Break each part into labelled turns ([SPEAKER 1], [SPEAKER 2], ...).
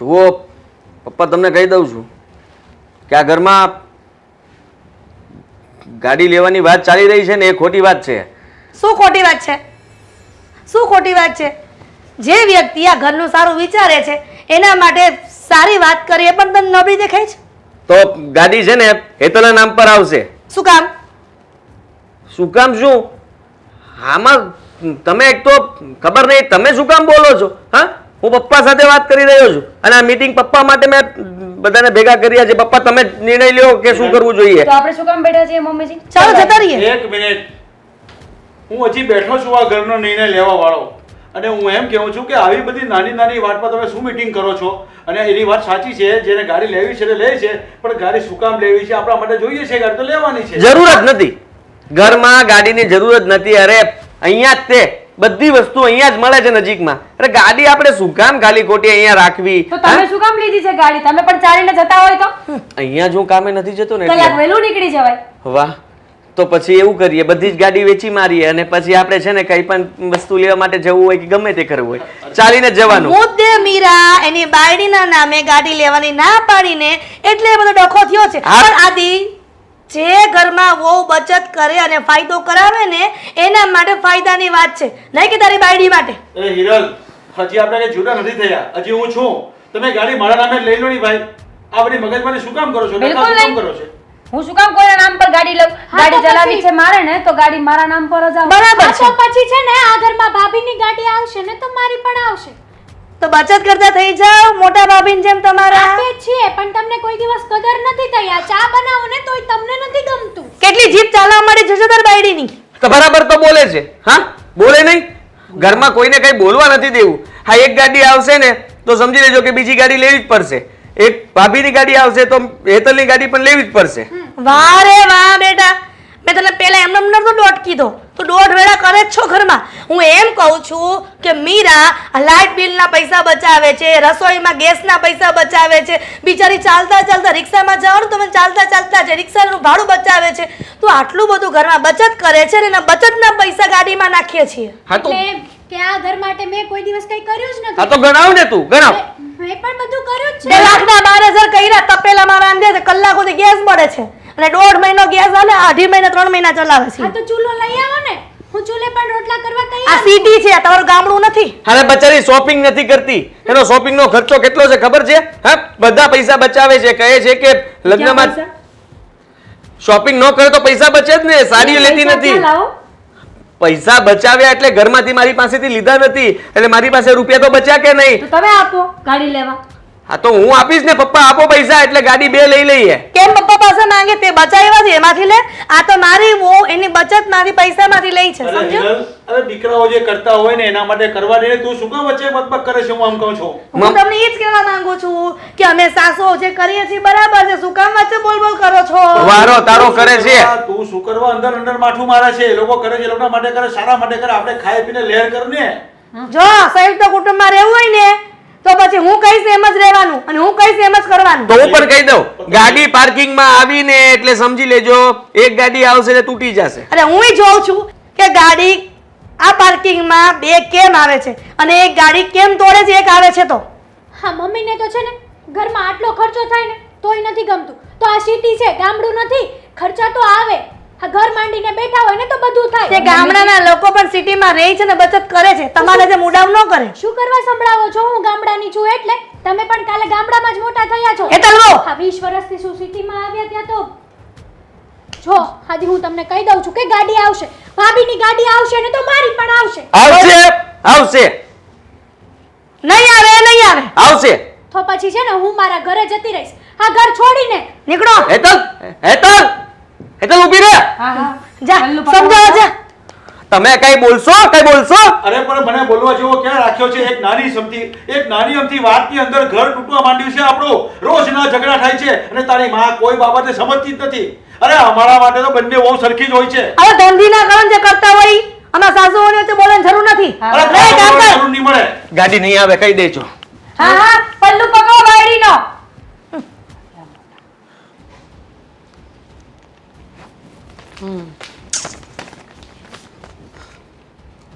[SPEAKER 1] જુઓ પપ્પા તમને કહી દઉં છું કે આ ઘરમાં ગાડી લેવાની વાત ચાલી રહી છે ને એ ખોટી વાત છે.
[SPEAKER 2] શું ખોટી વાત છે? શું ખોટી વાત છે? જે વ્યક્તિ આ ઘરનું સારું વિચારે છે એના માટે સારી વાત કરીએ પણ તને નબળી દેખાય છે?
[SPEAKER 1] તો ગાડી છે ને હેતલના નામ પર આવશે.
[SPEAKER 2] શું કામ?
[SPEAKER 1] શું કામ શું? આમાં તમે એક તો ખબર નહીં તમે શું કામ બોલો છો? હા? હું પપ્પા સાથે વાત કરી રહ્યો છું અને આ મીટિંગ પપ્પા માટે મેં બધાને ભેગા કર્યા છે. પપ્પા તમે નિર્ણય લ્યો કે શું કરવું જોઈએ.
[SPEAKER 3] તો આપણે શું કામ બેઠા છીએ મમ્મીજી?
[SPEAKER 2] ચાલો જતા રહીએ.
[SPEAKER 4] એક મિનિટ. હું હજી બેઠો છું આ ઘરનો નિર્ણય લેવા વાળો. અને હું એમ કહું છું કે આવી બધી નાની નાની વાતમાં તમે શું મીટિંગ કરો છો? અને એની વાત સાચી છે જેને ગાડી લેવી છે તે લે છે પણ ગાડી શું કામ લેવી છે? આપણા માટે જોઈએ છે ગાડી તો લેવાની છે.
[SPEAKER 1] જરૂર જ નથી. ઘરમાં ગાડીની જરૂર જ નથી. અરે અહીંયા જ તે. બધી વસ્તુ અહીંયા જ મળે છે નજીકમાં. અરે ગાડી આપણે શું કામ ખાલી ખોટી અહીંયા રાખવી?
[SPEAKER 3] તો તમે શું કામ લીધી છે ગાડી? તમે પણ ચાલીને જતા હોય તો?
[SPEAKER 1] અહીંયા જો કામે નથી જતો ને
[SPEAKER 3] કલાક
[SPEAKER 1] એટલે.
[SPEAKER 3] વહેલું નીકળી જવાય.
[SPEAKER 1] વાહ. તો પછી એવું કરીએ બધી જ ગાડી વેચી મારીએ અને પછી આપણે છે ને કઈ પણ વસ્તુ લેવા માટે જવું હોય કે ગમે તે કરવું હોય ચાલીને જવાનું.
[SPEAKER 2] મુદ્દે મીરા એની બાયડીના નામે ગાડી લેવાની ના પાડીને એટલે બધો ડખો થયો છે. પણ આદિ જે ઘરમાં વહુ બચત કરે અને ફાયદો કરાવે ને એના માટે ફાયદાની વાત છે. નહીં કે તારી બાયડી માટે?
[SPEAKER 4] એ હિરલ હજી આપણે જુદા નથી થયા. હજી હું છું. તમે ગાડી મારા નામે લઈ લો ની ભાઈ. આ બધી મગજમારી શું કામ કરો છો?
[SPEAKER 3] બિલકુલ
[SPEAKER 4] શું કામ
[SPEAKER 3] નહીં.
[SPEAKER 4] કરો છો?
[SPEAKER 3] હું શું કામ કોઈના નામ પર ગાડી લઉં? ગાડી ચલાવી છે મારે ને તો ગાડી મારા નામ પર જ આવે
[SPEAKER 2] બરાબર છે.
[SPEAKER 5] તો પછી છે ને આ ઘરમાં ભાભીની ગાડી આવશે ને તો મારી પણ આવશે.
[SPEAKER 2] તો બચત કરતા થઈ જાવ મોટા ભાભીન જેમ તમારા.
[SPEAKER 5] આપે છે છીએ પણ તમને કોઈ દિવસ કદર નથી થઈ. આ ચા બનાવો ને તોય તમને નથી ગમતું.
[SPEAKER 2] કેટલી જીપ ચાલવા મળી જશે તાર બાયડીની?
[SPEAKER 1] તો બરાબર તો બોલે છે. હા? બોલે નહીં? ઘરમાં કોઈને કઈ બોલવા નથી દેવું. હા એક ગાડી આવશે ને તો સમજી લેજો કે બીજી ગાડી લેવી જ પડશે. એક ભાભીની ગાડી આવશે તો હેતલની ગાડી પણ લેવી જ પડશે.
[SPEAKER 2] વાહ રે વાહ બેટા. મેં તને પેલા એમ નંબર તો ડોટ કીધો તો દોઢ વેળા કરે જ છો ઘરમાં. હું એમ કહું છું કે મીરા આ લાઇટ બિલના પૈસા બચાવે છે રસોઈમાં ગેસના પૈસા બચાવે છે બિચારી ચાલતા ચાલતા રિક્ષામાં જવાનું તમે ચાલતા ચાલતા છે રિક્ષાનું ભાડું બચાવે છે. તો આટલું બધું ઘરમાં બચત કરે છે ને એના બચતના પૈસા ગાડીમાં નાખીએ છીએ.
[SPEAKER 1] હા તો
[SPEAKER 5] કે આ ઘર માટે મેં કોઈ દિવસ કંઈ કર્યું જ
[SPEAKER 1] હા તો ગણાવ ને તું ગણાવ.
[SPEAKER 5] મેં પણ બધું કર્યું જ છે.
[SPEAKER 2] લાખના 12000 કર્યા તપેલામાં રાંધે છે કલાક સુધી ગેસ મળે છે. અને દોઢ મહિનો ગેસ હાલે અઢી મહિના ત્રણ મહિના ચલાવે છે.
[SPEAKER 5] તો ચૂલો લઈ આવો ને. હું ચૂલે પણ રોટલા કરવા તૈયાર આ
[SPEAKER 2] સિટી છે તમારું ગામડું નથી.
[SPEAKER 1] અરે બચારી શોપિંગ નથી કરતી. એનો શોપિંગ નો ખર્ચો કેટલો છે ખબર છે? હા બધા પૈસા બચાવે છે કહે છે કે લગ્નમાં શોપિંગ ન કરે તો પૈસા બચે જ ને સાડી લેતી નથી. પૈસા બચાવ્યા એટલે ઘરમાંથી મારી પાસેથી લીધા નથી. એટલે મારી પાસે રૂપિયા તો બચ્યા કે નહીં?
[SPEAKER 3] તમે આપો ગાડી લેવા.
[SPEAKER 1] હા તો હું આપીશ ને પપ્પા આપો પૈસા એટલે ગાડી બે લઈ લઈએ.
[SPEAKER 2] કેમ પપ્પા પાસે માંગે તે બચાવ્યા છે એમાંથી લે? આ તો મારી વો એની બચત મારી પૈસામાંથી લઈ છે સમજો?
[SPEAKER 4] અરે દીકરાઓ જે કરતા હોય ને એના માટે કરવા દે તું શું કામ વચ્ચે મતબક કરે છે હું આમ કહું છું?
[SPEAKER 2] હું તમને એ જ કહેવા માંગુ છું કે અમે સાસુ જે કરીએ છીએ બરાબર છે શું કામ વચ્ચે બોલ બોલ કરો છો?
[SPEAKER 1] વારો તારો કરે છે.
[SPEAKER 4] તું શું કરવા અંદર અંદર માઠું મારે છે? એ લોકો કરે છે એ લોકો માટે કરે સારા માટે કરે આપણે ખાઈ પીને લહેર કર ને.
[SPEAKER 2] જો સંયુક્ત કુટુંબમાં રહેવું હોય ને તો પછી હું કહીશ એમ જ રહેવાનું અને હું કહીશ એમ જ કરવાનું.
[SPEAKER 1] તો હું પણ કહી દઉં ગાડી પાર્કિંગમાં આવીને એટલે સમજી લેજો એક ગાડી આવશે એટલે તૂટી જશે.
[SPEAKER 2] અને હું જોઉં છું કે ગાડી આ પાર્કિંગમાં બે કેમ આવે છે અને એક ગાડી કેમ તોડે છે એક આવે છે તો?
[SPEAKER 5] હા મમ્મીને તો છે ને ઘરમાં આટલો ખર્ચો થાય ને તોય નથી ગમતું. તો આ સિટી છે ગામડું નથી ખર્ચા તો આવે. ઘર માંડીને બેઠા હોય ને તો બધું
[SPEAKER 2] તે
[SPEAKER 5] થાય
[SPEAKER 2] ગામડાના લોકો પણ સિટીમાં રહે છે ને બચત કરે છે. તમારે જે મુડાવ ન કરે.
[SPEAKER 5] શું કરવા સંભળાવો છો? હું ગામડાની છું એટલે તમે પણ કાલે ગામડામાં જ મોટા થયા છો.
[SPEAKER 2] હેતલ વો
[SPEAKER 5] આ વીસ વર્ષથી શું સિટીમાં આવ્યા ત્યાં તો? જો આજે હું તમને કહી દઉં છું કે ગાડી આવશે. ભાભીની ગાડી આવશે ને તો મારી પણ આવશે.
[SPEAKER 1] આવશે આવશે.
[SPEAKER 2] નહીં આવે નહીં આવે.
[SPEAKER 1] આવશે.
[SPEAKER 5] તો પછી છે ને હું મારા ઘરે જતી રહીશ. આ ઘર છોડીને.
[SPEAKER 2] નીકળો.
[SPEAKER 1] હેતલ હેતલ. હેતલ ઊભી રહે.
[SPEAKER 3] હા હા.
[SPEAKER 2] જા સમજાવ જા.
[SPEAKER 1] તમે કઈ બોલશો? કઈ બોલશો?
[SPEAKER 4] અરે પણ મને બોલવા જેવો ક્યાં રાખ્યો છે? એક નાની સમથી એક નાની અમથી વાતની અંદર ઘર તૂટવા માંડ્યું છે આપણું. રોજના ઝઘડા થાય છે અને તારી માં કોઈ બાબતે સમજતી જ નથી. અરે અમારા માટે તો બંને બહુ સરખી જ હોય છે.
[SPEAKER 2] અરે ધંધી ના કારણ જે કરતા હોય ઈ, સાસુ સાસુઓની તો બોલવાની જરૂર નથી.
[SPEAKER 4] અરે
[SPEAKER 2] કામ કર.
[SPEAKER 4] જરૂર નહીં મળે
[SPEAKER 1] ગાડી નહીં આવે કહી દેજો.
[SPEAKER 3] હા હા. પલ્લુ પકડો ગાડીનો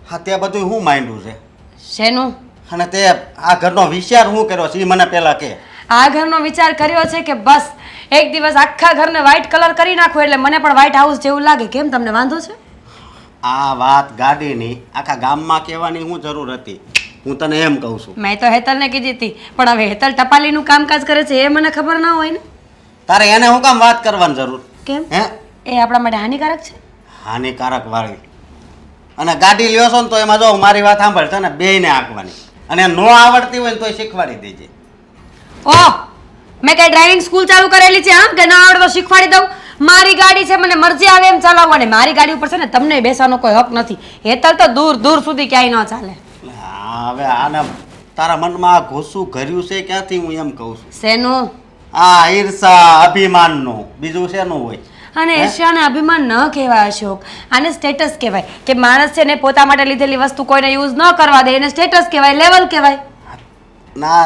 [SPEAKER 6] હા તે બધું હું માંડ્યું છે?
[SPEAKER 3] શેનું?
[SPEAKER 6] અને તે આ ઘરનો વિચાર શું કર્યો છે એ મને પહેલા કે.
[SPEAKER 3] આ ઘરનો વિચાર કર્યો છે કે બસ એક દિવસ આખા ઘરને વ્હાઈટ કલર કરી નાખો એટલે મને પણ વ્હાઈટ હાઉસ જેવું લાગે. કેમ તમને વાંધો છે?
[SPEAKER 6] આ વાત ગાડીની આખા ગામમાં કહેવાની હું જરૂર હતી. હું તને એમ કહું છું.
[SPEAKER 3] મેં તો હેતલને કીધી હતી પણ હવે હેતલ ટપાલીનું કામકાજ કરે છે એ મને ખબર ના હોય ને.
[SPEAKER 6] તારે એને શું કામ વાત કરવાની જરૂર?
[SPEAKER 3] કેમ?
[SPEAKER 6] હે?
[SPEAKER 3] એ આપણા માટે હાનિકારક છે?
[SPEAKER 6] હાનિકારક વાળી. અને ગાડી લ્યો છો ને તો એમાં જો મારી વાત સાંભળ છે ને બેયને આંકવાની અને નો આવડતી હોય ને તોય શીખવાડી દેજે.
[SPEAKER 3] ઓહ મેં કઈ ડ્રાઇવિંગ સ્કૂલ ચાલુ કરેલી છે આમ કે ના આવડતો શીખવાડી દઉં? મારી ગાડી છે મને મરજી આવે એમ ચલાવવાની. મારી ગાડી ઉપર છે ને તમને બેસવાનો કોઈ હક નથી. હેતલ તો દૂર દૂર સુધી ક્યાંય ન ચાલે.
[SPEAKER 6] હવે આને તારા મનમાં આ ઘોસું ઘર્યું છે ક્યાંથી હું એમ કહું છું?
[SPEAKER 3] શેનું?
[SPEAKER 6] આ ઈર્ષા અભિમાનનું. બીજું શેનું હોય?
[SPEAKER 3] અને એશિયાને અભિમાન ન કહેવાય અશોક. આને સ્ટેટસ કહેવાય કે માણસ છે ને પોતા માટે લીધેલી વસ્તુ કોઈને યુઝ ન કરવા દે એને સ્ટેટસ કહેવાય લેવલ કહેવાય.
[SPEAKER 6] ના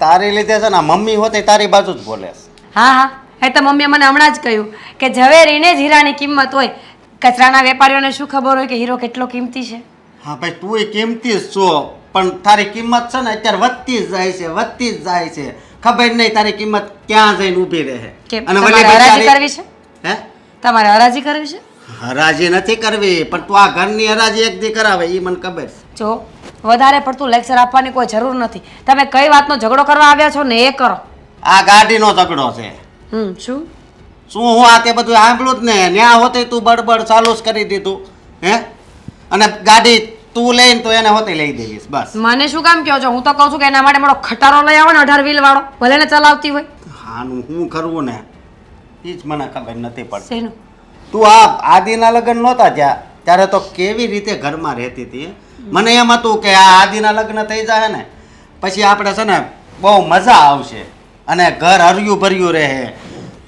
[SPEAKER 6] તારી લીધે છે ને મમ્મી હોતે તારી બાજુ જ બોલે
[SPEAKER 3] હા હા. એ તો મમ્મીએ મને હમણાં જ કહ્યું કે ઝવેરીને જ હીરાની કિંમત હોય. કચરાના વેપારીઓને શું ખબર હોય કે હીરો કેટલો કિંમતી છે?
[SPEAKER 6] હા ભાઈ તું એ કિંમતી જ છો. પણ તારી કિંમત છે ને અત્યારે વધતી જ જાય છે વધતી જ જાય છે. ખબર નહીં તારી કિંમત ક્યાં જઈને ઊભી રહે. અને
[SPEAKER 3] કરવી છે?
[SPEAKER 6] હે?
[SPEAKER 3] તમારે હરાજી કરવી છે?
[SPEAKER 6] હરાજી નથી કરવી પણ તું આ ઘરની હરાજી એક દી કરાવે એ મને ખબર છે.
[SPEAKER 3] જો વધારે પડતું લેક્ચર આપવાની કોઈ જરૂર નથી. તમે કઈ વાતનો ઝઘડો કરવા આવ્યા છો ને એ કરો.
[SPEAKER 6] આ ગાડીનો ઝઘડો છે.
[SPEAKER 3] હમ શું?
[SPEAKER 6] શું હું આ તે બધું સાંભળ્યું જ ને? ન્યા હોતે તું બડબડ ચાલુ જ કરી દીધું હે? અને ગાડી તું લઈને તો એને હોતે લઈ દેવીશ બસ.
[SPEAKER 3] મને શું કામ કહો છો? હું તો કહું છું કે એના માટે મારો ખટારો લઈ આવો ને અઢાર વ્હીલ વાળો ભલે ને ચલાવતી હોય.
[SPEAKER 6] હાનું હું કરવું ને? એ જ મને ખબર નથી પડતી. તું આ આદિના લગ્ન નહોતા ત્યાં ત્યારે તો કેવી રીતે ઘરમાં રહેતી હતી? મને એમ હતું કે આ આદિના લગ્ન થઈ જાય ને પછી આપણે છે ને બહુ મજા આવશે અને ઘર હર્યું ભર્યું રહે.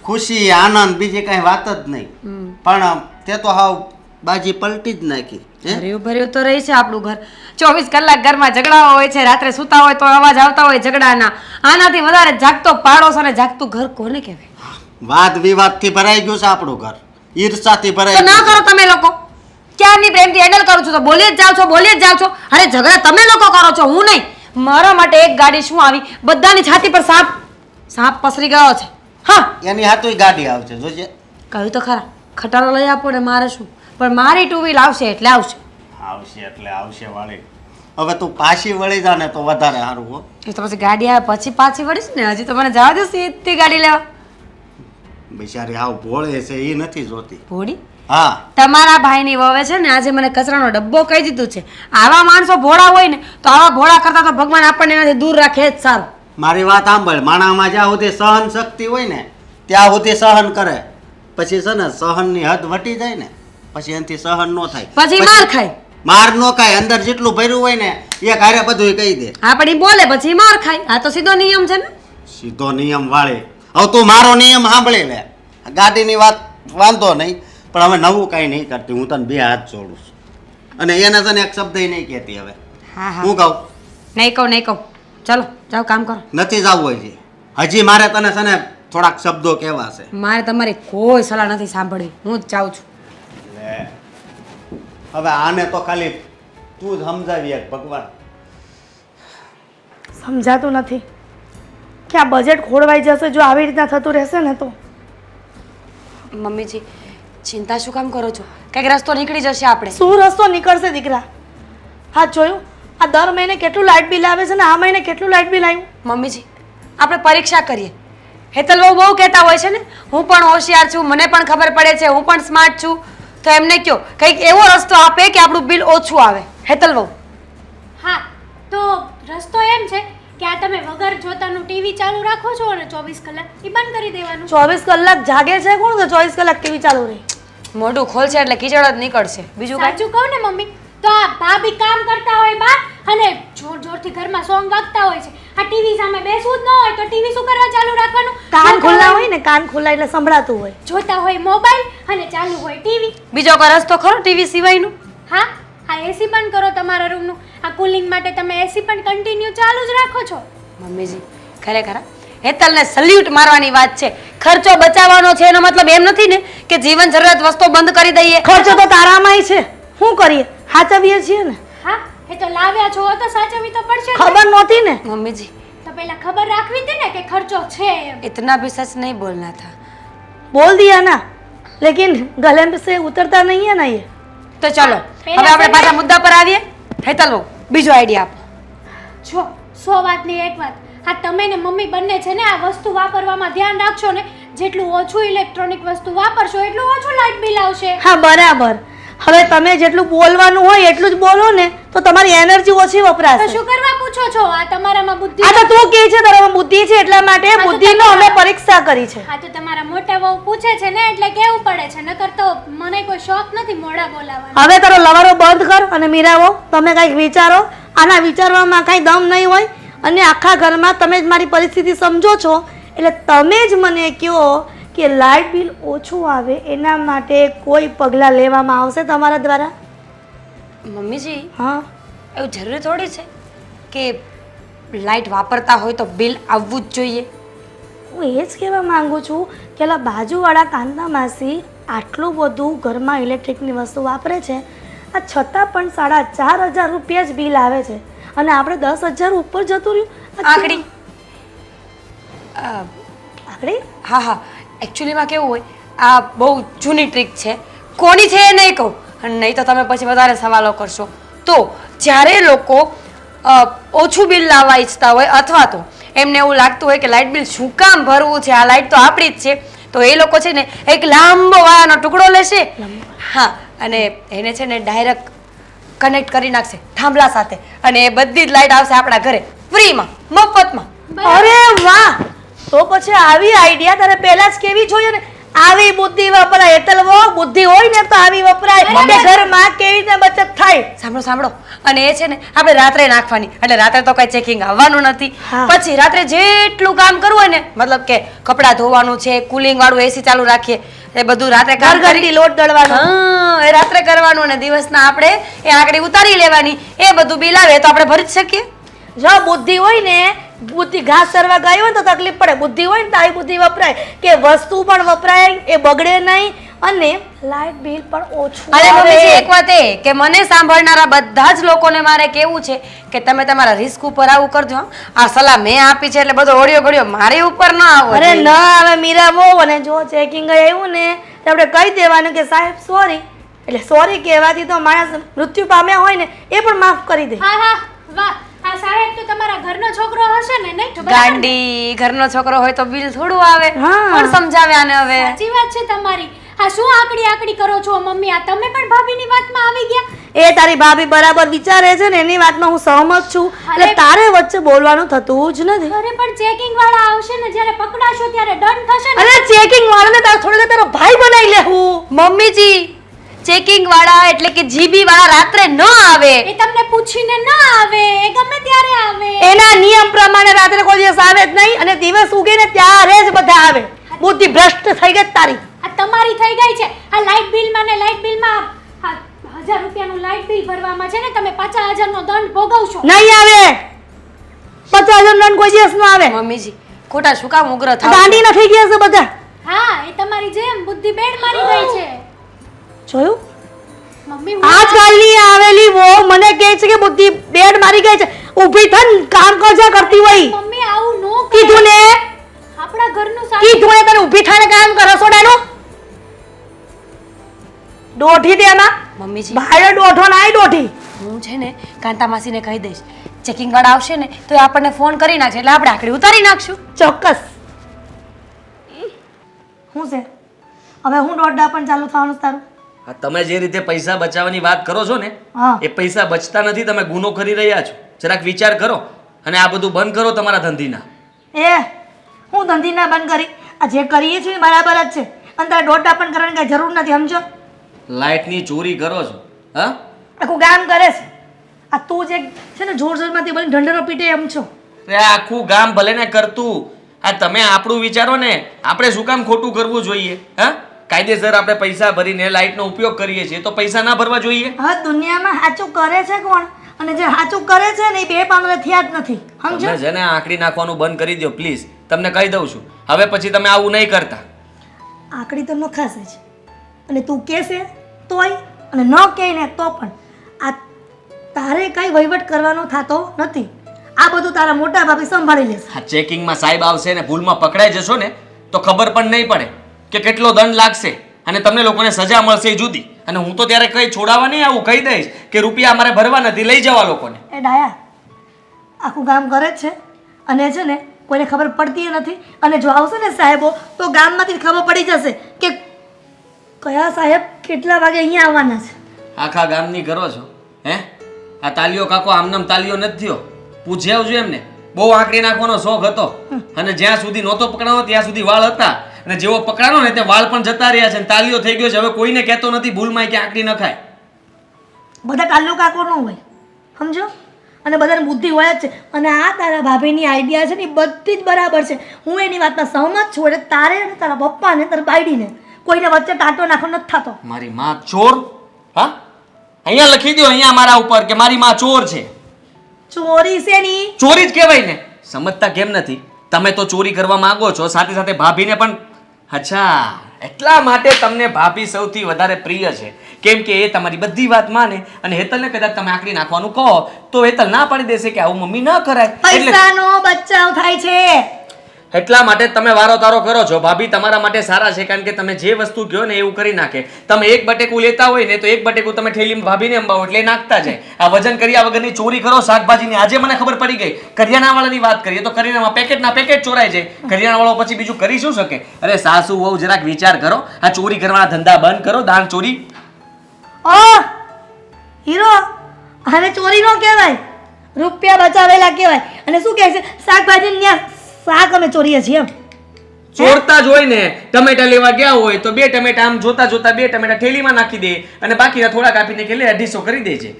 [SPEAKER 6] ખુશી આનંદ બીજી કાંઈ વાત જ નહીં. પણ તે તો હાવ બાજી પલટી જ નાખી.
[SPEAKER 3] ભર્યું ભર્યું તો રહી છે આપણું ઘર. ચોવીસ કલાક ઘરમાં ઝઘડાઓ હોય છે રાત્રે સૂતા હોય તો અવાજ આવતા હોય ઝઘડાના. આનાથી વધારે જાગતો પાડોશ અને જાગતું ઘર કોને કહેવાય?
[SPEAKER 6] વાદ વિવાદથી ભરાઈ ગયું છે આપણું ઘર. ઈર્ષાથી ભરાઈ
[SPEAKER 3] તો ના કરો તમે લોકો. ક્યારની પ્રેમથી હેન્ડલ કરો છો તો બોલી જ જાઓ છો બોલી જ જાઓ છો. અરે ઝઘડા તમે લોકો કરો છો હું નહીં. મારા માટે એક ગાડી શું આવી? બધાની છાતી પર સાપ સાપ પસરી ગયો છે. હા.
[SPEAKER 6] એની હાથું ગાડી આવશે જોજે.
[SPEAKER 3] કહ્યું તો ખરા. ખટારો લઈ આપો ને મારે શું? પણ મારી ટુ વ્હીલ આવશે એટલે આવશે.
[SPEAKER 6] આવશે એટલે આવશે વાળી. હવે તું પાછી વળી જા ને તો વધારે સારું હો.
[SPEAKER 3] એ તો પછી ગાડી આવે પછી પાછી વળીશ ને? હજી તો મને જવા દેશે સીધી ગાડી લેવા.
[SPEAKER 6] બિચારી આવ ભોળે છે એ નથી જોતી.
[SPEAKER 3] ભોળી?
[SPEAKER 6] હા.
[SPEAKER 3] તમારા ભાઈની વવે છે ને આજે મને કચરાનો ડબ્બો કહી દીધું છે. આવા માણસો ભોળા હોય ને તો આવા ભોળા કરતા તો ભગવાન આપણને એનાથી દૂર રાખે જ સારું.
[SPEAKER 6] મારી વાત સાંભળ. માણામાં જ્યાં સુધી સહન શક્તિ હોય ને ત્યાં સુધી સહન કરે. પછી છે ને સહનની હદ વટી જાય ને પછી એનાથી સહન ન થાય.
[SPEAKER 3] પછી માર ખાય.
[SPEAKER 6] માર નો ખાય. અંદર જેટલું ભર્યું હોય ને એ કારે બધું કહી દે.
[SPEAKER 3] આપણી બોલે પછી માર ખાય. આ તો સીધો નિયમ છે ને?
[SPEAKER 6] સીધો નિયમ વાળે. હવે તું મારો નિયમ સાંભળી લે. ગાડીની વાત વાંધો નહીં પણ હવે નવું કાંઈ નહીં કરતી. હું તને બે હાથ જોડું છું. અને એને તને એક શબ્દ નહીં કહેતી હવે.
[SPEAKER 3] હા હા.
[SPEAKER 6] હું કહું?
[SPEAKER 3] નહીં કહું નહીં કહું. ચલો જાઓ કામ કરો.
[SPEAKER 6] નથી જવું હજી. હજી મારે તને છે ને થોડાક શબ્દો કહેવા છે.
[SPEAKER 3] મારે તમારી કોઈ સલાહ નથી સાંભળવી. હું જ જાઉં છું.
[SPEAKER 6] લે. હવે આને તો ખાલી તું જ સમજાવી એક ભગવાન.
[SPEAKER 2] સમજાતું નથી. કે આ બજેટ ખોળવાઈ જશે જો આવી રીતના થતું રહેશે ને તો?
[SPEAKER 3] મમ્મીજી ચિંતા શું કામ કરો છો? કંઈક રસ્તો નીકળી જશે આપણે.
[SPEAKER 2] શું રસ્તો નીકળશે દીકરા? હા જોયું. આ દર મહિને કેટલું લાઇટ બિલ આવે છે ને આ મહિને કેટલું લાઇટ બિલ આવ્યું?
[SPEAKER 3] મમ્મીજી આપણે પરીક્ષા કરીએ. હેતલ બહુ બહુ કહેતા હોય છે ને? હું પણ હોશિયાર છું મને પણ ખબર પડે છે હું પણ સ્માર્ટ છું. તો એમને કહો કંઈક એવો રસ્તો આપે કે આપણું બિલ ઓછું આવે. હેતલ બહુ.
[SPEAKER 5] હા તો રસ્તો એમ છે કે આ તમે વગર જોતાનું ટીવી ચાલુ રાખો છો અને ચોવીસ કલાક એ બંધ કરી દેવાનું?
[SPEAKER 2] ચોવીસ કલાક જાગે છે કોણ તો ચોવીસ કલાક ટીવી ચાલુ રહે?
[SPEAKER 3] મોઢું ખોલશે એટલે કીચડ જ નીકળશે. બીજું કાંઈ?
[SPEAKER 5] સાચું કહું ને મમ્મી તો આ ભાભી કામ કરતા હોય બા અને જોર જોરથી ઘરમાં સોંગ વાગતા હોય છે. આ ટીવી સામે બેસવું જ ન હોય તો ટીવી શું કરવા ચાલુ રાખવાનું?
[SPEAKER 2] કાન ખુલ્લા હોય ને કાન ખુલ્લા એટલે સંભળાતું હોય.
[SPEAKER 5] જોતા હોય મોબાઈલ અને ચાલુ હોય ટીવી.
[SPEAKER 3] બીજો કોઈ રસ્તો ખરો ટીવી સિવાયનું?
[SPEAKER 5] હા? આ એસી બંધ કરો તમારા રૂમનું આ કુલિંગ માટે તમે એસી પણ કન્ટિન્યુ ચાલુ જ રાખો છો
[SPEAKER 3] મમ્મીજી ખરેખર હા? હેતલને સલ્યુટ મારવાની વાત છે ખર્ચો બચાવવાનો છે એનો મતલબ એમ નથી ને કે જીવન જરૂરિયાત વસ્તુઓ બંધ કરી દઈએ
[SPEAKER 2] ખર્ચો તો તારામાંય છે શું કરીએ સાચવીએ છીએ ને
[SPEAKER 5] હા એ તો લાવ્યા છો તો સાચવવી તો પડશે જ ને.
[SPEAKER 2] ખબર નહોતી ને
[SPEAKER 3] મમ્મીજી
[SPEAKER 5] તો પેલા ખબર રાખવી હતી ને કે ખર્ચો છે એમ
[SPEAKER 3] इतना भी सच नहीं बोलना था
[SPEAKER 2] બોલ દિયા ના લેકિન ગલે में से उतरता नहीं है ना ये
[SPEAKER 3] તો ચલો હવે આપણે
[SPEAKER 5] ને-
[SPEAKER 3] પાછા મુદ્દા પર આવીએ. હેતલ બીજો આઈડિયા આપો.
[SPEAKER 5] જો સો વાતની એક વાત. હા તમે ને મમ્મી બંને છે ને આ વસ્તુ વાપરવામાં ધ્યાન રાખશો ને જેટલું ઓછું ઇલેક્ટ્રોનિક વસ્તુ વાપરશો એટલું ઓછું લાઇટ બિલ આવશે.
[SPEAKER 2] હા બરાબર. હવે તમે જેટલું બોલવાનું હોય એટલું જ બોલો ને તો તમારી એનર્જી ઓછી
[SPEAKER 5] તો શું કરવા પૂછો છો? આ તમારામાં બુદ્ધિ
[SPEAKER 2] આ તો તું કહે છે તારામાં બુદ્ધિ છે એટલા માટે બુદ્ધિનો અમે પરીક્ષા કરી છે.
[SPEAKER 5] હા તો તમારા મોટા વહુ પૂછે છે ને એટલે કેવું પડે છે? નકર તો મને કોઈ શોખ નથી મોડા બોલાવવાનો.
[SPEAKER 2] હવે તારો લવારો બંધ કર અને મીરાવો તમે કંઈક વિચારો. આના વિચારવામાં કાંઈ દમ નહીં હોય. અને આખા ઘરમાં તમે જ મારી પરિસ્થિતિ સમજો છો. એટલે તમે જ મને કહો કે લાઇટ બિલ ઓછું આવે એના માટે કોઈ પગલાં લેવામાં આવશે તમારા દ્વારા?
[SPEAKER 3] મમ્મીજી
[SPEAKER 2] હા.
[SPEAKER 3] એવું જરૂરી થોડી છે કે લાઇટ વાપરતા હોય તો બિલ આવવું જ જોઈએ?
[SPEAKER 2] હું એ જ કહેવા માંગુ છું કે ઓલા બાજુવાળા કાંતા માસી આટલું બધું ઘરમાં ઇલેક્ટ્રિકની વસ્તુ વાપરે છે આ છતાં પણ સાડા ચાર હજાર રૂપિયા જ બિલ આવે છે. અને આપણે દસ હજાર ઉપર જતું રહ્યું?
[SPEAKER 3] આંકડી
[SPEAKER 2] આંકડી
[SPEAKER 3] હા હા. એકચ્યુઅલીમાં કેવું હોય આ બહુ જૂની ટ્રીક છે. કોની છે એ નહીં કહું અને નહીં તો તમે પછી વધારે સવાલો કરશો. તો જ્યારે લોકો ઓછું બિલ લાવવા ઈચ્છતા હોય અથવા તો એમને એવું લાગતું હોય કે લાઇટ બિલ શું કામ ભરવું છે આ લાઇટ તો આપણી જ છે તો એ લોકો છે ને એક લાંબો વાયાનો ટુકડો લેશે. હા અને એને છે ને ડાયરેક્ટ કનેક્ટ કરી નાખશે થાંભલા સાથે. અને એ બધી જ લાઇટ આવશે આપણા ઘરે ફ્રીમાં મફતમાં.
[SPEAKER 2] અરે વાહ! તો પછી આવી આઈડિયા તારે પહેલા જ કેવી જોઈએ ને? આવી બુદ્ધિ વપરાય એટલે બુદ્ધિ હોય ને તો આવી વપરાય. ઘરમાં કેવી રીતે બચત થાય?
[SPEAKER 3] સાંભળો સાંભળો. અને એ છે ને આપણે રાત્રે નાખવાની. એટલે રાત્રે તો કઈ ચેકિંગ આવવાનું નથી. પછી રાત્રે જેટલું કામ કરવું હોય ને મતલબ કે કપડાં ધોવાનું છે કુલિંગ વાળું એસી ચાલુ રાખીએ એ બધું રાત્રે ઘર
[SPEAKER 2] ઘરઘંટી
[SPEAKER 3] કરી
[SPEAKER 2] લોટ દળવાનો.
[SPEAKER 3] હા એ રાત્રે કરવાનું અને દિવસના આપણે એ આંકડી ઉતારી લેવાની. એ બધું બિલ આવે તો આપણે ભરી જ શકીએ.
[SPEAKER 2] જો બુદ્ધિ હોય ને બુદ્ધિ ઘાસ ચરવા ગઈ હોય ને તો તકલીફ પડે. બુદ્ધિ હોય ને તો આવી બુદ્ધિ વપરાય. કે વસ્તુ પણ વપરાય એ બગડે નહીં અને લાઇટ બિલ પણ ઓછું
[SPEAKER 3] અરે મમ્મીજી એક વાત એ કે મને સાંભળનારા બધા જ લોકોને મારે કેવું છે કે તમે તમારા રિસ્ક ઉપર આવું કરજો આ સલાહ મેં આપી છે એટલે બધો ઓડિયો ઘડિયો મારી ઉપર ન આવો.
[SPEAKER 2] અરે ન આવે મીરા બહુ અને જો ચેકિંગ આવ્યું ને તો આપણે કહી દેવાનું કે સાહેબ સોરી એટલે સોરી કહેવાથી તો માણસ મૃત્યુ પામ્યા હોય ને એ પણ માફ કરી દે.
[SPEAKER 5] હા હા વાહ. આ સાહેબ તો તમારા ઘરનો છોકરો હશે ને નહીં? બરાબર ને?
[SPEAKER 3] ગાંડી ઘરનો છોકરો હોય તો બિલ થોડું આવે.
[SPEAKER 2] હા.
[SPEAKER 3] કોણ સમજાવે આને હવે.
[SPEAKER 5] સાચી વાત છે તમારી. હા શું આકડી આકડી કરો છો મમ્મી? આ તમે પણ ભાભીની વાતમાં આવી ગયા?
[SPEAKER 2] એ તારી ભાભી બરાબર વિચારે છે ને એની વાતમાં હું સહમત છું. એટલે
[SPEAKER 5] અરે-
[SPEAKER 2] તારે વચ્ચે બોલવાનું થતું જ નથી.
[SPEAKER 5] ઘરે પણ ચેકિંગ વાળા આવશે ને જ્યારે પકડાશો ત્યારે દંડ થશે ને?
[SPEAKER 2] અરે ચેકિંગ વાળાને તારો થોડો તારો ભાઈ બનાવી લે હું
[SPEAKER 3] મમ્મીજી. ચેકિંગ વાળા એટલે કે જીબી વાળા રાત્રે ન આવે.
[SPEAKER 5] એ તમને પૂછીને ન આવે એ ગમે ત્યારે આવે.
[SPEAKER 2] એના નિયમ પ્રમાણે રાત્રે કોઈ દિવસ આવે જ નહીં અને દિવસ ઉગે ને ત્યારે જ બધા આવે. બુદ્ધિ ભ્રષ્ટ થઈ ગઈ તારી.
[SPEAKER 5] આ તમારી થઈ ગઈ છે. આ લાઇટ બિલમાં ને લાઇટ બિલમાં માં હજાર રૂપિયાનું લાઇટ બિલ ભરવામાં છે ને તમે પચાસ હજારનો દંડ ભોગવશો.
[SPEAKER 2] નહીં આવે. પચાસ હજાર દંડ કોઈ દિવસ નો આવે.
[SPEAKER 3] મમ્મીજી ખોટા શું કામ ઉગ્ર થાય
[SPEAKER 2] દાંડી નથી થઈ ગયા છે બધા.
[SPEAKER 5] હા એ તમારી જેમ બુદ્ધિ બેડ મારી ગઈ છે.
[SPEAKER 2] જોયું? આજકાલની આવેલી વો મને કહે છે કે બુદ્ધિ બેડ મારી ગઈ છે ઊભી થન કામ કરજા કરતી હોય.
[SPEAKER 5] મમ્મી આવું નો
[SPEAKER 2] કીધું ને?
[SPEAKER 5] આપણા ઘરનું સાચું
[SPEAKER 2] કીધું ને તને ઊભી થઈને કામ કર રસોડાનું? દોઢી મમ્મી
[SPEAKER 3] મમ્મીજી.
[SPEAKER 2] ભાડે દોઢો નાય દોઢી.
[SPEAKER 3] હું છે ને કાંતા માસીને કહી દઈશ ચેકિંગ ગાર્ડ આવશે ને તો એ આપણને ફોન કરી નાખશે એટલે આપણે આંકડી ઉતારી નાખશું.
[SPEAKER 2] ચોક્કસ. શું છે? હવે હું દોઢા પણ ચાલુ થવાનું તારું.
[SPEAKER 1] આ તમે જે રીતે પૈસા બચાવવાની વાત કરો છો ને
[SPEAKER 2] હા.
[SPEAKER 1] એ પૈસા બચતા નથી તમે ગુનો કરી રહ્યા છો. જરાક વિચાર કરો અને આ બધું બંધ કરો તમારા ધંધીના.
[SPEAKER 2] એ હું ધંધીના બંધ કરી આ જે કરીએ છીએ બરાબર જ છે. અને તારે દોઢા પણ કરવાની કાંઈ જરૂર નથી સમજો?
[SPEAKER 1] લાઇટની ચોરી કરો છો હા?
[SPEAKER 2] આખું ગામ કરે છે. આ તું જે છે ને જોર જોરમાંથી બોલી ઢંઢરો પીટે એમ છો.
[SPEAKER 1] અરે આખું ગામ ભલે ને કરતું. આ તમે આપણું વિચારો ને આપણે શું કામ ખોટું કરવું જોઈએ હા? કાયદેસર આપણે પૈસા ભરીને લાઇટનો ઉપયોગ કરીએ છીએ તો પૈસા ના ભરવા જોઈએ?
[SPEAKER 2] હા દુનિયામાં સાચું કરે છે કોણ? અને જે સાચું કરે છે ને એ બે પાંદડે થયા જ નથી. સમજો
[SPEAKER 1] ને આંકડી નાખવાનું બંધ કરી દો પ્લીઝ તમને કહી દઉં છું. હવે પછી તમે આવું નહીં કરતા.
[SPEAKER 2] આંકડી તો નખાશે જ. અને તું કહેશે તોય અને ન કહે ને તો પણ. આ તારે કાંઈ વહીવટ કરવાનો થતો નથી. આ બધું તારા મોટા ભાભી સંભાળી લેશે.
[SPEAKER 1] આ ચેકિંગમાં સાહેબ આવશે ને ભૂલમાં પકડાઈ જશો ને તો ખબર પણ નહીં પડે. કે કેટલો દંડ લાગશે અને તમને લોકોને સજા મળશે એ જુદી. અને હું તો ત્યારે કઈ છોડાવવા નહીં આવું કહી દઈશ કે રૂપિયા અમારે ભરવા નથી લઈ જવા લોકોને.
[SPEAKER 2] એ ડાયા આખું ગામ કરે જ છે. અને છે ને કોઈને ખબર પડતી નથી. અને જો આવશે ને સાહેબો તો ગામમાંથી ખબર પડી જશે કે કયા સાહેબ કેટલા વાગે અહીંયા આવવાના છે.
[SPEAKER 1] આખા ગામની કરો છો હે? આ તાલીઓ કાકો આમનામ તાલીઓ નથી થયો. પૂછ્યા આવજો એમને. બહુ આંકડી નાખવાનો શોખ હતો. અને જ્યાં સુધી નહોતો પકડાવો ત્યાં સુધી વાળ હતા. અને જેવો પકડાનો ને તે વાળ પણ જતા રહ્યા છે અને તાલીઓ થઈ ગયો છે. હવે કોઈને કહેતો નથી ભૂલમાં કે આંકડી નખાય.
[SPEAKER 2] બધા તાલ્લુ કાકો ન હોય? સમજો? અને બધાને બુદ્ધિ હોય જ છે. અને આ તારા ભાભીની આઈડિયા છે ને બધી જ બરાબર છે. હું એની વાતમાં સહમત છું એટલે તારે અને તારા પપ્પાને તારા બાયડીને કોઈને વચ્ચે ટાંટો નાખો નથી થતો.
[SPEAKER 1] મારી માં ચોર? હા? અહીંયા લખી દો અહીંયા મારા ઉપર કે મારી માં ચોર છે.
[SPEAKER 2] ચોરી છે ની.
[SPEAKER 1] ચોરી જ કહેવાય ને. સમજતા કેમ નથી? તમે તો ચોરી કરવા માંગો છો સાથે સાથે ભાભીને પણ અચ્છા, એટલા માટે તમને ભાભી સૌથી વધારે પ્રિય છે. કેમ કે એ તમારી બધી વાત માને અને હેતલને કદાચ તમે આકડી નાખવાનું કહો, તો હેતલ ના પાડી દેશે કે આવું મમ્મી ન કરાય. એટલે
[SPEAKER 2] પૈસાનો બચાવ થાય છે.
[SPEAKER 1] એટલા માટે તમે વારો તારો કરો છો. ભાભી, તમારા માટે સારા છે કારણ કે તમે જે વસ્તુ કહો ને એવું કરી નાખે. તમે એક બટેકું લેતા હોય ને તો એક બટેકું તમે ઠેલી ભાભીને અંબાવો એટલે નાખતા જાય. આ વજન કર્યા વગરની ચોરી કરો, શાકભાજીની આજે મને ખબર પડી ગઈ. કરિયાણાવાળાની વાત કરીએ તો કરિયાણામાં પેકેટના પેકેટ ચોરાય છે. કરિયાણાવાળો પછી બીજું કરી શું શકે? અરે સાસુ, વહુ, જરાક વિચાર કરો. આ ચોરી કરવાના ધંધા બંધ કરો, દાન ચોરી.
[SPEAKER 2] ઓ, હીરો હવે ચોરી નો કહેવાય. રૂપિયા બચાવેલા કહેવાય. અને શું કહે છે? શાકભાજી શાક અમે ચોરીએ છીએ એમ.
[SPEAKER 1] ચોરતા જ હોય ને. ટમેટા લેવા ગયા હોય તો બે ટમેટા આમ જોતા જોતા બે ટમેટા થેલીમાં નાખી દે અને બાકીના થોડા કાપીને કે લે અઢીસો કરી દેજે.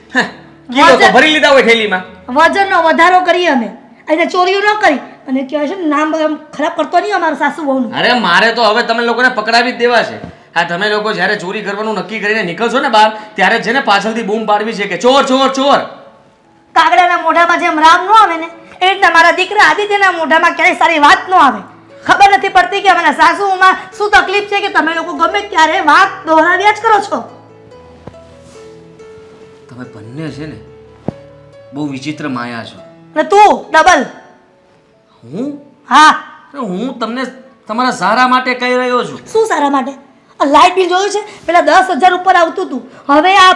[SPEAKER 1] કિલો તો ભરી લીધા હોય થેલીમાં
[SPEAKER 2] વજનનો વધારો કરીએ અમે. અને ચોરીઓ ન કરી. અને કહેવાય છે ને નામ ખરાબ કરતો નહીં અમારું સાસુ બહુનું
[SPEAKER 1] અરે મારે તો હવે તમે લોકોને પકડાવી જ દેવા છે. હા તમે લોકો જ્યારે ચોરી કરવાનું નક્કી કરીને નીકળશો ને બહાર ત્યારે છે ને પાછળથી બૂમ પાડવી છે કે ચોર ચોર ચોર.
[SPEAKER 2] કાગડાના મોઢામાં જેમ રામ ન આવે ને એ રીતના મારા દીકરા આદિત્યના મોઢામાં ક્યાંય સારી વાત ન આવે. ખબર નથી પડતી કે અમારા સાસુમાં શું તકલીફ છે કે તમે લોકો ગમે ત્યારે વાત દોહરાવ્યા જ કરો છો.
[SPEAKER 1] તમે બંને છે ને બહુ વિચિત્ર માયા છો.
[SPEAKER 2] ને તું ડબલ.
[SPEAKER 1] હું?
[SPEAKER 2] હા.
[SPEAKER 1] હું તમને તમારા સારા માટે કહી રહ્યો છું.
[SPEAKER 2] શું સારા માટે? આ લાઇટ બિલ જોયું છે? પેલા દસ હજાર ઉપર આવતું હતું હવે આ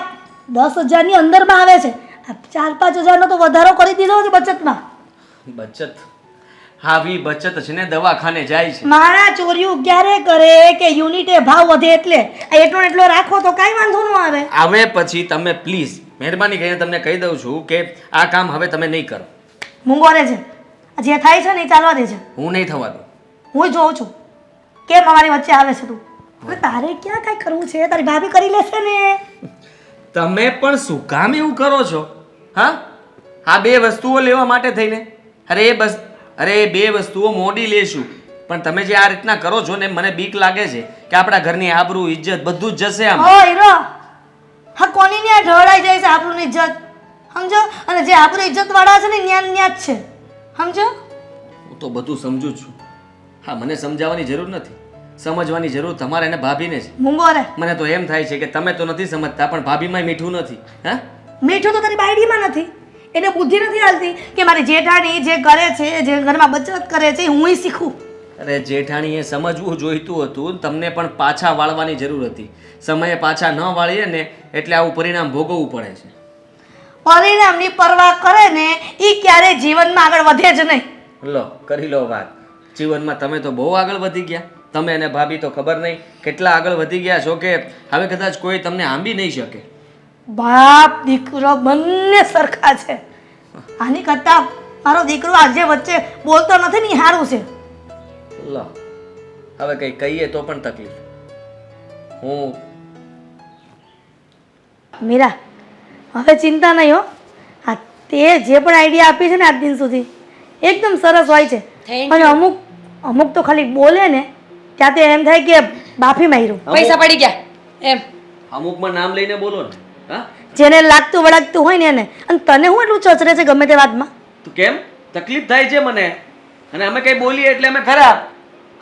[SPEAKER 2] દસ હજારની અંદરમાં આવે છે. આ ચાર પાંચ હજારનો તો વધારો કરી દીધો છે બચતમાં.
[SPEAKER 1] બચત. આવી બચત છે ને દવાખાને જાય છે.
[SPEAKER 2] મારા ચોર્યું ક્યારે કરે કે યુનિટે ભાવ વધે એટલે? આ એટલો એટલો રાખો તો કાંઈ વાંધો ન આવે.
[SPEAKER 1] હવે પછી તમે પ્લીઝ મહેરબાની કરીને તમને કહી દઉં છું કે આ કામ હવે તમે નહીં કરો.
[SPEAKER 2] મૂંગોરે છે. જે થાય છે ને એ ચાલવા દે છે
[SPEAKER 1] હું નહીં થવા દઉં.
[SPEAKER 2] હું જોઉં છું. કેમ અમારી વચ્ચે આવે છે તું? હવે તારે ક્યાં કાંઈ કરવું છે? તારી ભાભી કરી લેશે ને.
[SPEAKER 1] તમે પણ શું કામ એવું કરો છો? હા? આ બે વસ્તુઓ લેવા માટે થઈને. અરે એ બસ અરે એ બે વસ્તુઓ મોડી લેશું. પણ તમે જે આ રીતના કરો છો ને મને બીક લાગે છે કે આપણા ઘરની આબરૂ ઇજ્જત બધું જ જશે આમ.
[SPEAKER 2] ઓ હીરો! હા કોની ન્યા ઢળાઈ જાય છે આપણું ઇજ્જત? સમજો? અને જે આપણું ઇજ્જત વાળા છે ને ન્યા ન્યા જ છે. સમજો?
[SPEAKER 1] હું તો બધું સમજુ છું. હા મને સમજાવવાની જરૂર નથી. સમજવાની જરૂર તમારે અને ભાભીને છે
[SPEAKER 2] મૂંગોરે
[SPEAKER 1] મને તો એમ થાય છે કે તમે તો નથી સમજતા પણ ભાભીમાં મીઠું નથી. હા?
[SPEAKER 2] મીઠું તો તારી બાયડીમાં નથી. એને બુદ્ધિ નથી હાલતી કે મારી જેઠાણી જે કરે છે જે ઘરમાં બચત કરે છે એ હુંય શીખું.
[SPEAKER 1] અરે જેઠાણીએ સમજવું જોઈતું હતું તમને પણ પાછા વાળવાની જરૂર હતી. સમયે પાછા ન વાળીએ ને એટલે આવું પરિણામ ભોગવવું પડે છે.
[SPEAKER 2] પરિણામની પરવા કરે ને એ ક્યારેય જીવનમાં આગળ વધે જ નહીં.
[SPEAKER 1] લો કરી લો વાત. જીવનમાં તમે તો બહુ આગળ વધી ગયા. તમે અને ભાભી તો ખબર નહીં કેટલા આગળ વધી ગયા છો કે હવે કદાચ કોઈ તમને આંબી નહીં શકે.
[SPEAKER 2] બાપ દીકરો બંને સરખા છે. આની કરતા મારો દીકરો આજે વચ્ચે બોલતો નથી ને સારું છે.
[SPEAKER 1] લો હવે કંઈ કહીએ તો પણ તકલીફ. હું
[SPEAKER 2] મીરા હવે ચિંતા નહીં હો. આ તે જે પણ આઈડિયા આપી છે ને આજ દિન સુધી એકદમ સરસ હોય છે. અને અમુક અમુક તો ખાલી બોલે ને ત્યાં તે એમ થાય કે બાફી માર્યું.
[SPEAKER 3] પૈસા પડી ગયા. એમ.
[SPEAKER 1] અમુકમાં નામ લઈને બોલો ને.
[SPEAKER 2] જેને લાગતું વળગતું હોય ને એને. અને તને હું એટલું ચચરે છે ગમે તે વાતમાં?
[SPEAKER 1] તું કેમ? તકલીફ થાય છે મને. અને અમે કઈ બોલીએ એટલે અમે ખરાબ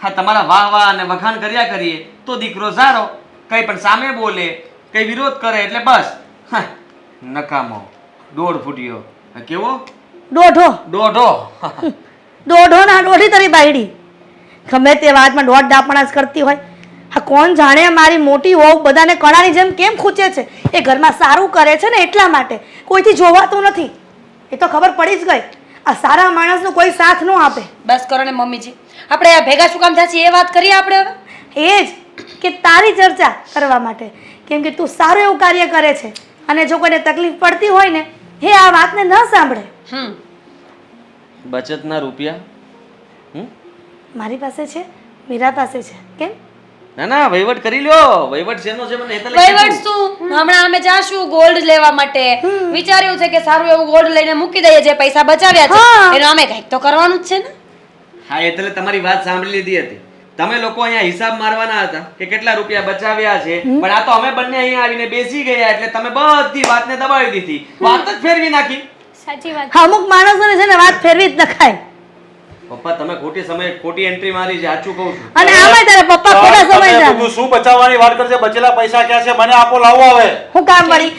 [SPEAKER 1] હા તમારા વાહ વાહ અને વખાણ કર્યા કરીએ તો દીકરો સારો. કઈ પણ સામે બોલે કઈ વિરોધ કરે એટલે બસ. હા, નકામો. દોઢ ફૂટ્યો. કેવો?
[SPEAKER 2] દોઢો.
[SPEAKER 1] દોઢો.
[SPEAKER 2] દોઢો ના દોઢી તરી બાયડી. ગમે તે વાતમાં દોઢ દાપણા જ કરતી હોય. હા કોણ જાણે મારી મોટી વહુ બધાને કણાની જેમ કેમ ખૂંચે છે? એ ઘરમાં સારું કરે છે ને એટલા માટે. કોઈથી જોવાતું નથી. એ તો ખબર પડી જ ગઈ. આ સારા માણસનો કોઈ સાથ ન આપે.
[SPEAKER 3] બસ કરો ને મમ્મીજી. આપણે આ ભેગા શું કામ થયા છીએ એ વાત કરીએ આપણે હવે?
[SPEAKER 2] એ જ કે તારી ચર્ચા કરવા માટે. કેમ કે તું સારું એવું કાર્ય કરે છે. અને જો કોઈને તકલીફ પડતી હોય ને હે આ વાતને ન સાંભળે.
[SPEAKER 3] હમ.
[SPEAKER 1] બચતના રૂપિયા? હમ?
[SPEAKER 2] મારી પાસે છે? મીરા પાસે છે? કેમ?
[SPEAKER 1] ના ના વહીવટ કરી લ્યો. વહીવટ શેનો છે મને એટલે
[SPEAKER 3] વહીવટ શું? હમણાં અમે જાશું ગોલ્ડ લેવા માટે. વિચાર્યું છે કે સારું એવું ગોલ્ડ લઈને મૂકી દઈએ જે પૈસા બચાવ્યા છે. એનો અમે કંઈક તો કરવાનું જ છે ને.
[SPEAKER 1] હા એટલે તમારી વાત સાંભળી લીધી હતી. તમે લોકો અહીંયા હિસાબ મારવાના હતા કે કેટલા રૂપિયા બચાવ્યા છે. પણ આ તો અમે બંને અહીંયા આવીને બેસી ગયા એટલે તમે બધી વાતને દબાવી દીધી. વાત જ ફેરવી નાખી.
[SPEAKER 5] સાચી વાત.
[SPEAKER 2] અમુક માણસોને છે ને વાત ફેરવી જ નખાય.
[SPEAKER 1] પપ્પા તમે ખોટી સમય ખોટી એન્ટ્રી મારી છે સાચું કહું છું.
[SPEAKER 2] અને આમાં તારા પપ્પા ખોટા સમય
[SPEAKER 4] બધું શું બચાવવાની વાત કરશે? બચેલા પૈસા ક્યાં છે? મને આપો લાવો હવે.
[SPEAKER 2] હું કામ વળી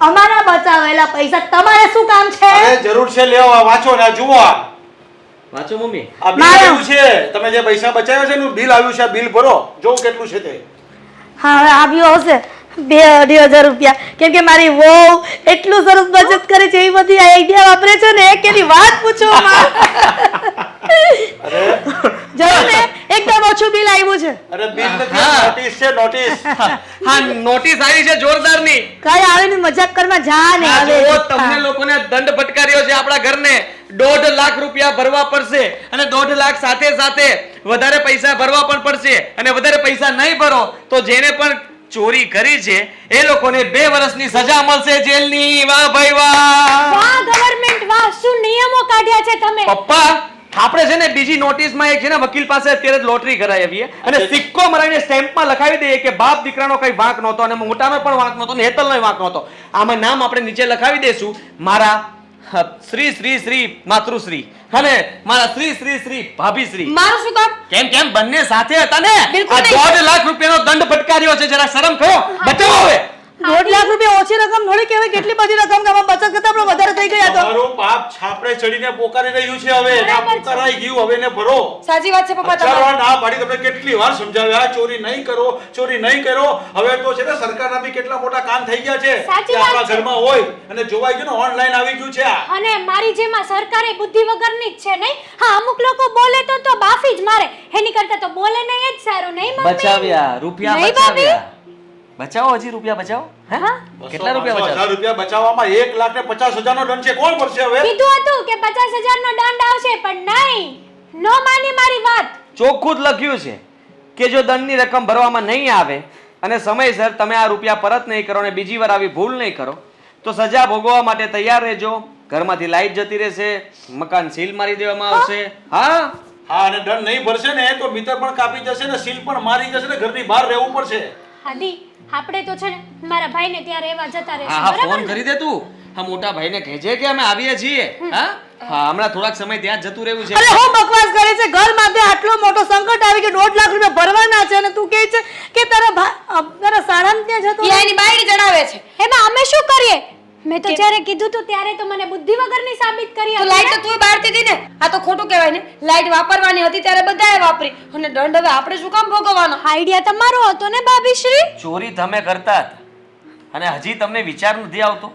[SPEAKER 2] અમારા બચાવેલા પૈસા તમારે શું કામ છે?
[SPEAKER 4] અરે જરૂર છે લેવા વાંચો ને જુઓ આ.
[SPEAKER 1] વાંચો મમ્મી.
[SPEAKER 4] આ બિલ આવ્યું છે. તમે જે પૈસા બચાવ્યા છે એનું બિલ આવ્યું છે બિલ ભરો. જો કેટલું છે તે.
[SPEAKER 2] હા હવે આવ્યો હશે. બે અઢી હજાર રૂપિયા. કેમ કે મારી વહુ એટલું સરસ બચત કરે છે એ બધી આઈડિયા વાપરે છે ને કેની વાત પૂછો માં. જોયું ને એકદમ ઓછું બિલ આવ્યું છે.
[SPEAKER 4] અરે બિલ નથી નોટિસ છે નોટિસ
[SPEAKER 1] હા. નોટિસ આવી છે જોરદારની.
[SPEAKER 2] કઈ આવીને મજાક કરવા જા ને આવે.
[SPEAKER 1] જુઓ તમને લોકોને દંડ ફટકાર્યો છે આપણા ઘરને. દોઢ લાખ રૂપિયા ભરવા પડશે અને દોઢ લાખ સાથે સાથે વધારે પૈસા ભરવા પણ પડશે. અને વધારે પૈસા નહીં ભરો તો જેને પણ ચોરી કરી છે એ લોકોને બે વર્ષની સજા મળશે જેલની. વાહ ભાઈ વાહ.
[SPEAKER 5] વાહ ગવર્નમેન્ટ વાહ શું નિયમો કાઢ્યા છે તમે?
[SPEAKER 1] પપ્પા આપણે છે ને બીજી નોટિસમાં એક છે ને વકીલ પાસે અત્યારે જ લોટરી કરાવી આવીએ. અને સિક્કો મરાવીને સ્ટેમ્પમાં લખાવી દઈએ કે બાપ દીકરાનો કઈ વાંક નહોતો અને મોટાનો પણ વાંક નહોતો ને હેતલનો વાંક નહોતો. આમાં નામ આપણે નીચે લખાવી દઈશું. મારા શ્રી શ્રી શ્રી માતૃશ્રી. અને મારા શ્રી શ્રી શ્રી ભાભીશ્રી.
[SPEAKER 3] મારું શું કામ?
[SPEAKER 1] કેમ કેમ? બંને સાથે હતા ને? આ. દોઢ લાખ રૂપિયાનો દંડ ફટકાર્યો છે. જરા શરમ કરો. બચાવો હવે.
[SPEAKER 2] દોઢ લાખ રૂપિયા ઓછી રકમ થોડી કહેવાય કેટલી બધી રકમ કે બચત કરતા પણ વધારે થઈ ગયા તો.
[SPEAKER 4] તમારું પાપ છાપરે ચડીને પોકારી રહ્યું છે હવે. ના પોકારાઈ ગયું હવે ને ભરો.
[SPEAKER 3] સાચી વાત છે પપ્પા તમારી
[SPEAKER 4] ના પાડી તમને કેટલી વાર સમજાવ્યા ચોરી નહીં કરો ચોરી નહીં કરો. હવે તો છે ને સરકારના બી કેટલા મોટા કામ થઈ ગયા છે.
[SPEAKER 5] સાચી વાત
[SPEAKER 4] આપણા ઘરમાં હોય અને જોવાઈ ગયું ને ઓનલાઈન આવી ગયું છે આ.
[SPEAKER 5] અને મારી જેમ સરકારે બુદ્ધિ વગરની જ છે નહીં? હા અમુક લોકો બોલે તો તો બાફી જ મારે. એની કરતા તો બોલે નહીં એ જ સારું નહીં મમ્મી?
[SPEAKER 1] બચાવ્યા રૂપિયા
[SPEAKER 5] નહીં,
[SPEAKER 1] બચાવ્યા. બચાવો હજી રૂપિયા બચાવો. હે? કેટલા રૂપિયા બચાવ
[SPEAKER 4] હજાર રૂપિયા બચાવવામાં એક લાખ ને પચાસ હજાર નો દંડ છે. કોણ ભરશે હવે?
[SPEAKER 5] કીધું હતું કે પચાસ હજાર નો દંડ આવશે પણ નહીં. નો માની મારી વાત.
[SPEAKER 1] ચોખ્ખું જ લખ્યું છે કે જો દંડની રકમ ભરવામાં નહીં આવે અને સમયસર તમે આ રૂપિયા પરત નહીં કરો અને બીજી વાર આવી ભૂલ નહીં કરો તો સજા ભોગવવા માટે તૈયાર રહેજો. ઘરમાંથી લાઈટ જતી રહેશે મકાન સીલ મારી દેવામાં આવશે. હા?
[SPEAKER 4] હા અને દંડ નહીં ભરશે ને તો મીટર પણ કાપી જશે ને સીલ પણ મારી જશે ને ઘરની બહાર રહેવું પડશે.
[SPEAKER 5] હાદી આપણે તો છે ને મારા ભાઈને ત્યાં રહેવા જતા રહેશું
[SPEAKER 1] હા
[SPEAKER 5] બરાબર
[SPEAKER 1] ફોન
[SPEAKER 5] ને?
[SPEAKER 1] કરી દે તું. હા મોટા ભાઈને કહેજે કે અમે આવીએ છીએ હા? હા હમણાં થોડાક સમય ત્યાં જ જતું રહેવું છે.
[SPEAKER 2] અરે હું બકવાસ કરે છે ઘર માટે આટલો મોટો સંકટ આવી કે દોઢ લાખ રૂપિયા ભરવાના છે અને તું કહે છે કે તારા ભા- અ, તારા સાળાને ત્યાં જતો
[SPEAKER 3] એની બાયડી જણાવે છે.
[SPEAKER 5] એમાં અમે શું કરીએ? મેં તો જ્યારે કીધું તું ત્યારે તો મને બુદ્ધિ વગરની સાબિત કરી
[SPEAKER 3] તો લાઈટ. તો તું બાળતી હતી ને. આ તો ખોટું કહેવાય ને. લાઈટ વાપરવાની હતી ત્યારે બધાએ વાપરી. અને દંડ હવે આપણે શું કામ ભોગવવાનો?
[SPEAKER 5] આઈડિયા તમારો હતો ને બાબીશ્રી?
[SPEAKER 1] ચોરી તમે કરતા હતા. અને હજી તમને વિચાર નથી આવતો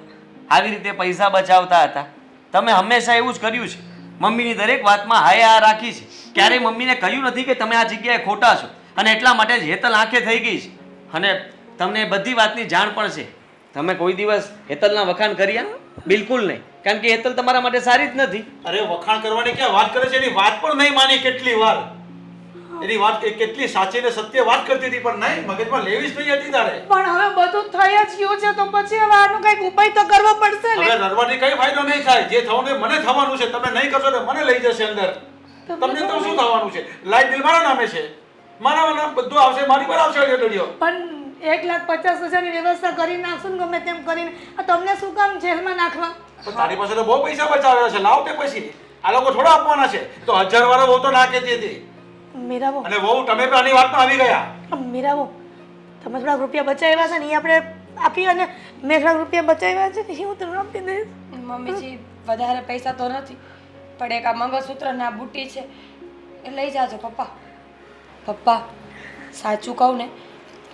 [SPEAKER 1] આવી રીતે પૈસા બચાવતા હતા. તમે હંમેશા એવું જ કર્યું છે. મમ્મીની દરેક વાતમાં હાય આ રાખી છે. ક્યારેય મમ્મીને કહ્યું નથી કે તમે આ જગ્યાએ ખોટા છો. અને એટલા માટે જ હેતલ આંખે થઈ ગઈ છે. અને તમને બધી વાતની જાણ પણ છે. તમે કોઈ દિવસ હેતલના વખાણ કર્યા? બિલકુલ નહીં. કારણ કે હેતલ તમારા માટે સારી જ નથી.
[SPEAKER 4] અરે વખાણ કરવાની ક્યાં વાત કરે છે? એની વાત પણ નહીં માની કેટલી વાર. એની વાત કેટલી સાચી ને સત્ય વાત કરતી હતી પણ નહીં મગજમાં લેવી જ નહીં હતી તારે.
[SPEAKER 2] પણ હવે બધું થઈ જ ગયું છે તો પછી હવે આનો કંઈક ઉપાય તો કરવો પડશે ને?
[SPEAKER 4] હવે રડવાથી કઈ ફાયદો નહીં થાય. જે થવાનું ને મને થવાનું છે. તમે નહીં કરશો તો મને લઈ જશે અંદર. તમને તો શું થવાનું છે? લાઈટ બિલ મારા નામે છે. મારા નામ બધું આવશે મારી પર આવશે
[SPEAKER 2] પણ એક લાખ પચાસ હજારની વ્યવસ્થા કરી નાખશું ને ગમે તેમ કરીને. આ તમને શું કામ જેલમાં નાખવા?
[SPEAKER 4] તો તારી પાસે તો બહુ પૈસા બચાવ્યા છે. લાવ તે પછી. આ લોકો થોડા આપવાના છે. તો હજાર વાળો વહુ તો નાખે હતી
[SPEAKER 2] મીરાબો.
[SPEAKER 4] અને બહુ તમે પણ આની વાતમાં આવી ગયા.
[SPEAKER 2] મીરાબો તમે થોડાક રૂપિયા બચાવ્યા છે ને એ આપણે આપી અને મેં એક રૂપિયા બચાવ્યા છે એ હું તમને આપી દઈશ.
[SPEAKER 3] મમ્મીજી વધારે પૈસા તો નથી પણ એક આ મંગળસૂત્ર ને આ બુટ્ટી છે એ લઈ જાજો પપ્પા. પપ્પા સાચું કહું ને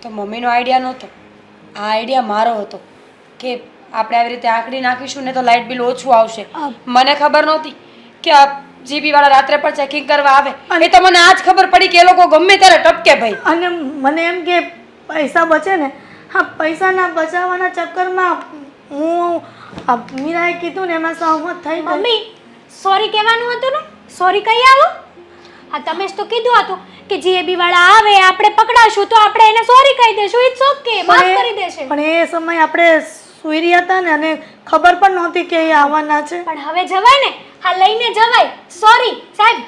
[SPEAKER 3] તો મમ્મીનો આઈડિયા નહોતો. આ આઈડિયા મારો હતો કે આપણે આવી રીતે આંકડી નાખીશું ને તો લાઇટ બિલ ઓછું આવશે. મને ખબર નહોતી કે આ જીબી વાળા રાત્રે પણ ચેકિંગ કરવા આવે. એ તો મને આજ ખબર પડી કે એ લોકો ગમે ત્યારે ટપકે ભાઈ.
[SPEAKER 2] અને મને એમ કે પૈસા બચે ને? હા પૈસાના બચાવવાના ચક્કરમાં હું મીરાએ કીધું ને એમાં સહમત થઈ
[SPEAKER 5] મમ્મી સોરી કહેવાનું હતું ને? સોરી કહી આવો. હા તમે જ તો કીધું હતું. કે જીએબી વાળા આવે આપણે પકડાશું તો આપણે એને સોરી કહી દેશું. ઇટ્સ ઓકે માફ
[SPEAKER 2] પણ
[SPEAKER 5] કરી
[SPEAKER 2] એ-
[SPEAKER 5] દેશે.
[SPEAKER 2] પણ એ સમય આપણે સુઈ રહ્યા હતા ને અને ખબર પણ નહોતી કે એ આવવાના છે.
[SPEAKER 5] પણ હવે જવાય ને? હા લઈને જવાય. સોરી સાહેબ.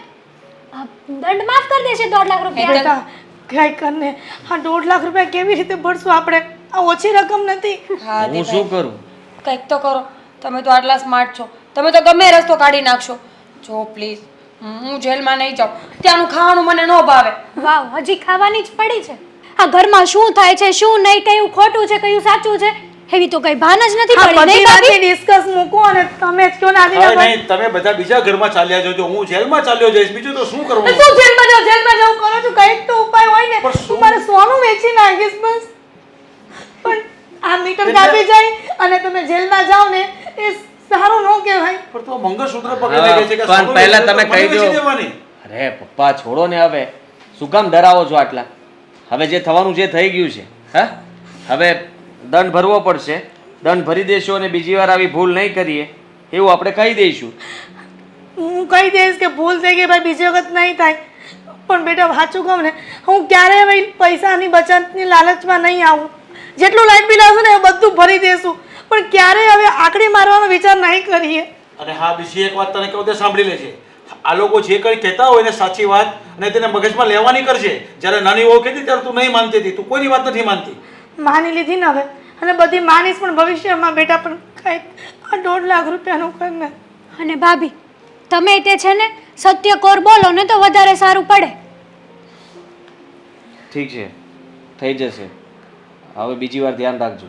[SPEAKER 5] દંડ માફ કરી દેશે દોઢ લાખ રૂપિયા.
[SPEAKER 2] કઈ કરને. હા દોઢ લાખ રૂપિયા કેવી રીતે ભરશું આપણે? આ ઓછી રકમ નથી.
[SPEAKER 3] હા
[SPEAKER 1] હું શું કરું?
[SPEAKER 3] કંઈક તો કરો. તમે તો આટલા સ્માર્ટ છો. તમે તો ગમે રસ્તો કાઢી નાખશો. જો પ્લીઝ હું જેલમાં નહીં જાઉં. ત્યાંનું ખાવાનું મને ન ભાવે.
[SPEAKER 5] વાવ હજી ખાવાની જ પડી છે. આ ઘરમાં શું થાય છે શું નહીં કયું ખોટું છે કયું સાચું છે એવી તો કઈ ભાન જ નથી પડી નહીં ભાભી?
[SPEAKER 2] ડિસ્કસ મૂકો અને તમે જ કયો નાદી
[SPEAKER 4] હવે નહીં તમે બધા બીજા ઘરમાં ચાલ્યા જજો હું જેલમાં ચાલ્યો જઈશ બીજું તો શું કરવું?
[SPEAKER 2] તું જેલમાં જાવ જેલમાં જાવ કરો છો કંઈક તો ઉપાય હોય ને? તું મારે સોનું વેચી નાખીશ બસ. પણ આ મીટર કાપી જાય અને તમે જેલમાં જાવ ને એ સારું ન કહેવાય.
[SPEAKER 4] પણ તો મંગળસૂત્ર પકડી લે છે કે
[SPEAKER 1] પણ પહેલા તમે કહી દો. અરે પપ્પા છોડો ને હવે. શું કામ ડરાવો છો આટલા? હવે જે થવાનું જે થઈ ગયું છે. હા? હવે દંડ ભરવો પડશે. દંડ ભરી દેશો અને બીજી વાર આવી ભૂલ નહીં કરીએ. એવું આપણે કહી દઈશું.
[SPEAKER 2] હું કહી દઈશ કે ભૂલ થઈ ગઈ ભાઈ બીજી વખત નહીં થાય. પણ બેટા સાચું કહું ને હું ક્યારેય ભાઈ પૈસાની બચતની લાલચમાં નહીં આવું. જેટલું લાઇટ બિલ આવશે ને એ બધું ભરી દેશું. પણ ક્યારેય હવે આંકડી મારવાનો વિચાર નહીં કરીએ?
[SPEAKER 4] અને હા બીજી એક વાત તને કહું તે સાંભળી લેજે. આ લોકો જે કંઈ કહેતા હોય ને સાચી વાત અને તેને મગજમાં લેવાની કરજે. જ્યારે નાની હોવ કહેતી ત્યારે તું નહીં માનતી હતી. તું કોઈની વાત નથી માનતી.
[SPEAKER 2] માની લીધી ને હવે. અને બધી માનીશ પણ ભવિષ્યમાં બેટા પણ કંઈક આ દોઢ લાખ રૂપિયાનું કરીને
[SPEAKER 5] અને ભાભી તમે તે છે ને સત્ય કોર બોલો ને તો વધારે સારું પડે.
[SPEAKER 1] ઠીક છે. થઈ જશે. હવે બીજી વાર ધ્યાન રાખજો.